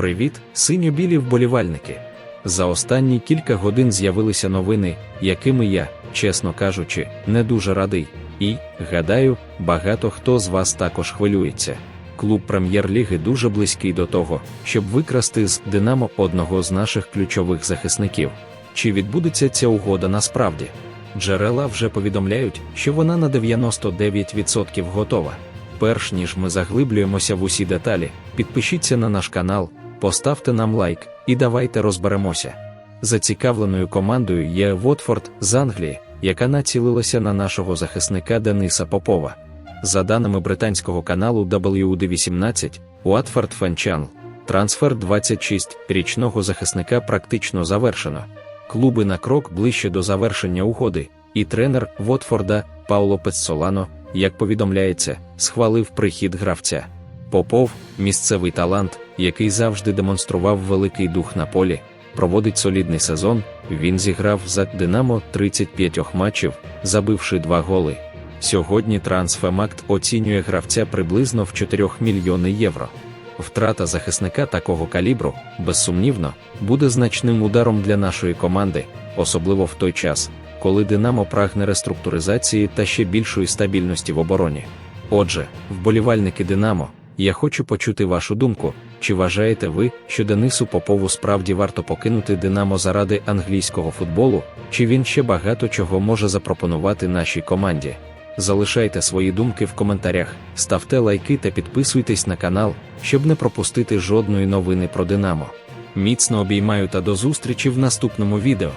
Привіт, синьо-білі вболівальники! За останні кілька годин з'явилися новини, якими я, чесно кажучи, не дуже радий. І, гадаю, багато хто з вас також хвилюється. Клуб прем'єр-ліги дуже близький до того, щоб викрасти з Динамо одного з наших ключових захисників. Чи відбудеться ця угода насправді? Джерела вже повідомляють, що вона на 99% готова. Перш ніж ми заглиблюємося в усі деталі, підпишіться на наш канал, поставте нам лайк і давайте розберемося. Зацікавленою командою є Вотфорд з Англії, яка націлилася на нашого захисника Дениса Попова. За даними британського каналу WD18, Уатфорд Фенчанл, трансфер 26 річного захисника практично завершено. Клуби на крок ближче до завершення угоди, і тренер Вотфорда Пауло Пеццолано, як повідомляється, схвалив прихід гравця. Попов, місцевий талант, який завжди демонстрував великий дух на полі, проводить солідний сезон. Він зіграв за Динамо 35 матчів, забивши два голи. Сьогодні Трансфемакт оцінює гравця приблизно в 4 мільйони євро. Втрата захисника такого калібру, безсумнівно, буде значним ударом для нашої команди, особливо в той час, коли Динамо прагне реструктуризації та ще більшої стабільності в обороні. Отже, вболівальники Динамо, я хочу почути вашу думку. Чи вважаєте ви, що Денису Попову справді варто покинути Динамо заради англійського футболу, чи він ще багато чого може запропонувати нашій команді? Залишайте свої думки в коментарях, ставте лайки та підписуйтесь на канал, щоб не пропустити жодної новини про Динамо. Міцно обіймаю та до зустрічі в наступному відео.